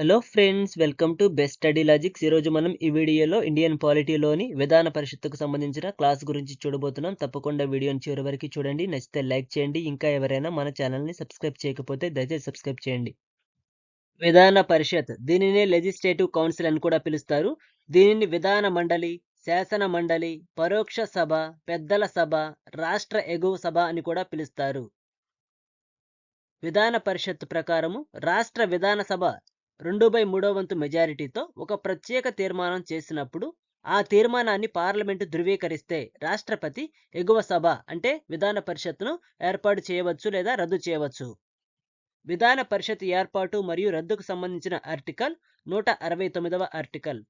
Hello friends welcome to best study logics ఈరోజు మనం ఈ వీడియోలో ఇండియన్ పాలిటీలోని విధాన పరిషత్తుకు సంబంధించిన క్లాస్ గురించి చూడబోతున్నాం. తప్పకుండా వీడియోని చివరి వరకు చూడండి. నచ్చితే లైక్ చేయండి. ఇంకా ఎవరైనా మన ఛానల్ని సబ్స్క్రైబ్ చేయకపోతే దయచేసి సబ్స్క్రైబ్ చేయండి. విధాన పరిషత్ దీనినే లెజిస్లేటివ్ కౌన్సిల్ అని కూడా పిలుస్తారు. దీనిని విధాన మండలి శాసన మండలి పరోక్ష సభ పెద్దల సభ రాష్ట్ర ఎగువ సభ అని కూడా పిలుస్తారు. విధాన పరిషత్ ప్రకారము రాష్ట్ర విధాన సభ రెండు బై మూడో వంతు మెజారిటీతో ఒక ప్రత్యేక తీర్మానం చేసినప్పుడు ఆ తీర్మానాన్ని పార్లమెంటు ధృవీకరిస్తే రాష్ట్రపతి ఎగువ సభ అంటే విధాన పరిషత్ను ఏర్పాటు చేయవచ్చు లేదా రద్దు చేయవచ్చు. విధాన పరిషత్ ఏర్పాటు మరియు రద్దుకు సంబంధించిన ఆర్టికల్ నూట అరవై తొమ్మిదవ ఆర్టికల్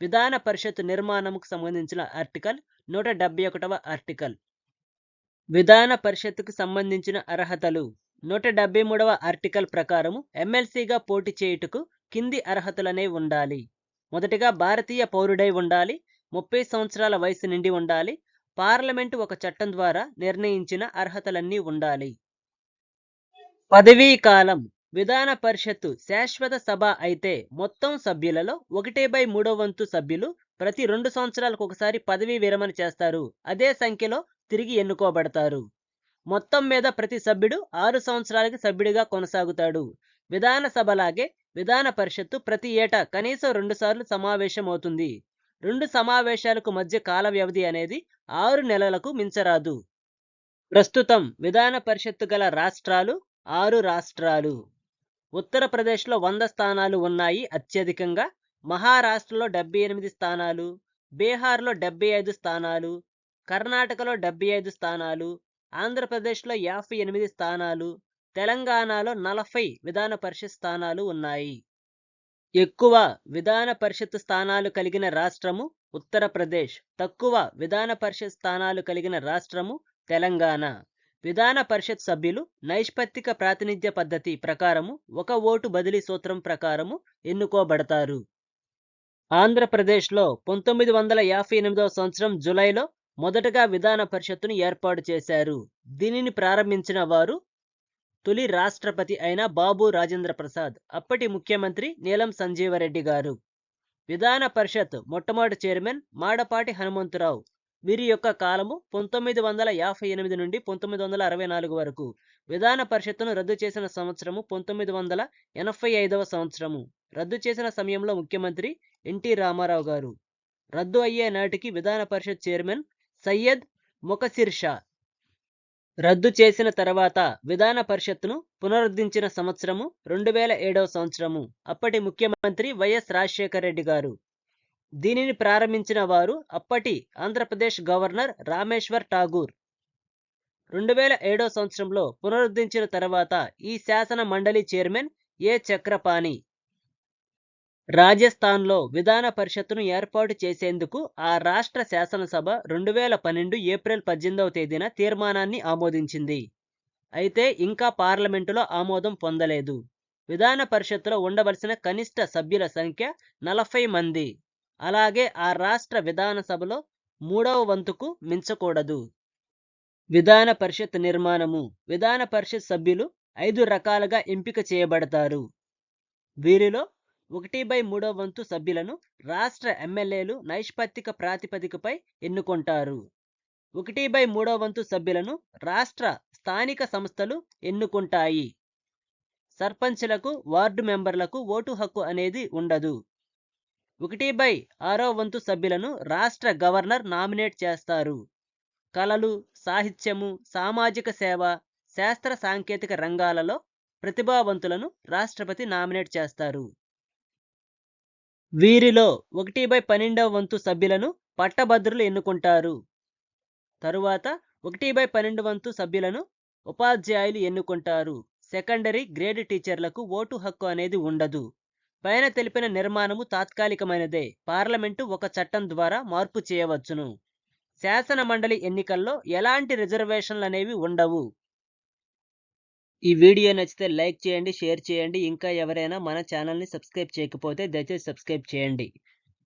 విధాన పరిషత్ నిర్మాణంకు సంబంధించిన ఆర్టికల్ నూట డెబ్బై ఒకటవ ఆర్టికల్ విధాన పరిషత్కు సంబంధించిన అర్హతలు నూట డెబ్బై మూడవ ఆర్టికల్ ప్రకారము ఎమ్మెల్సీగా పోటీ చేయుటకు కింది అర్హతలనే ఉండాలి. మొదటిగా భారతీయ పౌరుడై ఉండాలి. ముప్పై సంవత్సరాల వయసు నిండి ఉండాలి. పార్లమెంటు ఒక చట్టం ద్వారా నిర్ణయించిన అర్హతలన్నీ ఉండాలి. పదవీ కాలం. విధాన పరిషత్తు శాశ్వత సభ అయితే మొత్తం సభ్యులలో ఒకటే బై మూడో వంతు సభ్యులు ప్రతి రెండు సంవత్సరాలకు ఒకసారి పదవీ విరమణ చేస్తారు. అదే సంఖ్యలో తిరిగి ఎన్నుకోబడతారు. మొత్తం మీద ప్రతి సభ్యుడు ఆరు సంవత్సరాలకి సభ్యుడిగా కొనసాగుతాడు. విధానసభలాగే విధాన పరిషత్తు ప్రతి ఏటా కనీసం రెండుసార్లు సమావేశమవుతుంది రెండు సమావేశాలకు మధ్య కాల వ్యవధి అనేది ఆరు నెలలకు మించరాదు. ప్రస్తుతం విధాన పరిషత్తు గల రాష్ట్రాలు ఆరు రాష్ట్రాలు. ఉత్తరప్రదేశ్లో వంద స్థానాలు ఉన్నాయి అత్యధికంగా. మహారాష్ట్రలో డెబ్బై ఎనిమిది స్థానాలు. బీహార్లో డెబ్బై ఐదు స్థానాలు. కర్ణాటకలో డెబ్బై ఐదు స్థానాలు. ఆంధ్రప్రదేశ్లో యాభై ఎనిమిది స్థానాలు. తెలంగాణలో నలభై విధాన పరిషత్ స్థానాలు ఉన్నాయి. ఎక్కువ విధాన పరిషత్ స్థానాలు కలిగిన రాష్ట్రము ఉత్తరప్రదేశ్. తక్కువ విధాన పరిషత్ స్థానాలు కలిగిన రాష్ట్రము తెలంగాణ. విధాన పరిషత్ సభ్యులు నైష్పత్తిక ప్రాతినిధ్య పద్ధతి ప్రకారము ఒక ఓటు బదిలీ సూత్రం ప్రకారము ఎన్నుకోబడతారు. ఆంధ్రప్రదేశ్లో పంతొమ్మిది వందల యాభై ఎనిమిదవ సంవత్సరం జులైలో మొదటగా విధాన పరిషత్తును ఏర్పాటు చేశారు. దీనిని ప్రారంభించిన వారు తొలి రాష్ట్రపతి అయిన బాబు రాజేంద్ర ప్రసాద్ అప్పటి ముఖ్యమంత్రి నీలం సంజీవరెడ్డి గారు. విధాన పరిషత్ మొట్టమొదటి చైర్మన్ మాడపాటి హనుమంతరావు. వీరి యొక్క కాలము పంతొమ్మిది వందల యాభై ఎనిమిది నుండి పంతొమ్మిది వందల అరవై నాలుగు వరకు. విధాన పరిషత్తును రద్దు చేసిన సంవత్సరము పంతొమ్మిది వందల ఎనభై ఐదవ సంవత్సరము. రద్దు చేసిన సమయంలో ముఖ్యమంత్రి ఎన్టీ రామారావు గారు. రద్దు అయ్యే నాటికి విధాన పరిషత్ చైర్మన్ సయ్యద్ ముఖసిర్ షా. రద్దు చేసిన తర్వాత విధాన పరిషత్తును పునరుద్ధరించిన సంవత్సరము రెండు వేల ఏడవ సంవత్సరము. అప్పటి ముఖ్యమంత్రి వైఎస్ రాజశేఖర రెడ్డి గారు. దీనిని ప్రారంభించిన వారు అప్పటి ఆంధ్రప్రదేశ్ గవర్నర్ రామేశ్వర్ ఠాగూర్. రెండు వేల ఏడవ సంవత్సరంలో పునరుద్ధరించిన తర్వాత ఈ శాసన మండలి చైర్మన్ ఏ చక్రపాణి. రాజస్థాన్లో విధాన పరిషత్తును ఏర్పాటు చేసేందుకు ఆ రాష్ట్ర శాసనసభ రెండు వేల పన్నెండు ఏప్రిల్ పద్దెనిమిదవ తేదీన తీర్మానాన్ని ఆమోదించింది. అయితే ఇంకా పార్లమెంటులో ఆమోదం పొందలేదు. విధాన పరిషత్తులో ఉండవలసిన కనిష్ట సభ్యుల సంఖ్య నలభై మంది. అలాగే ఆ రాష్ట్ర విధాన సభలో మూడవ వంతుకు మించకూడదు. విధాన పరిషత్ నిర్మాణము. విధాన పరిషత్ సభ్యులు ఐదు రకాలుగా ఎంపిక చేయబడతారు. వీరిలో ఒకటి బై మూడో వంతు సభ్యులను రాష్ట్ర ఎమ్మెల్యేలు నైష్పత్తిక ప్రాతిపదికపై ఎన్నుకుంటారు. ఒకటి బై మూడో వంతు సభ్యులను రాష్ట్ర స్థానిక సంస్థలు ఎన్నుకుంటాయి. సర్పంచ్లకు వార్డు మెంబర్లకు ఓటు హక్కు అనేది ఉండదు. ఒకటి బై ఆరో వంతు సభ్యులను రాష్ట్ర గవర్నర్ నామినేట్ చేస్తారు. కళలు సాహిత్యము సామాజిక సేవ శాస్త్ర సాంకేతిక రంగాలలో ప్రతిభావంతులను రాష్ట్రపతి నామినేట్ చేస్తారు. వీరిలో ఒకటి బై పన్నెండవ వంతు సభ్యులను పట్టభద్రులు ఎన్నుకుంటారు. తరువాత ఒకటి బై పన్నెండు వంతు సభ్యులను ఉపాధ్యాయులు ఎన్నుకుంటారు. సెకండరీ గ్రేడ్ టీచర్లకు ఓటు హక్కు అనేది ఉండదు. పైన తెలిపిన నిర్మాణము తాత్కాలికమైనదే. పార్లమెంటు ఒక చట్టం ద్వారా మార్పు చేయవచ్చును. శాసన మండలి ఎన్నికల్లో ఎలాంటి రిజర్వేషన్లు అనేవి ఉండవు. ఈ వీడియో నచ్చితే లైక్ చేయండి షేర్ చేయండి. ఇంకా ఎవరైనా మన ఛానల్ని సబ్స్క్రైబ్ చేయకపోతే దయచేసి సబ్స్క్రైబ్ చేయండి.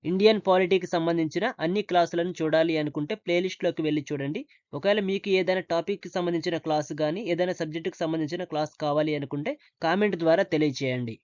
ఇండియన్ పాలిటీకి సంబంధించిన అన్ని క్లాసులను చూడాలి అనుకుంటే ప్లేలిస్ట్లోకి వెళ్ళి చూడండి. ఒకవేళ మీకు ఏదైనా టాపిక్కి సంబంధించిన క్లాస్ కానీ ఏదైనా సబ్జెక్టుకి సంబంధించిన క్లాస్ కావాలి అనుకుంటే కామెంట్ ద్వారా తెలియచేయండి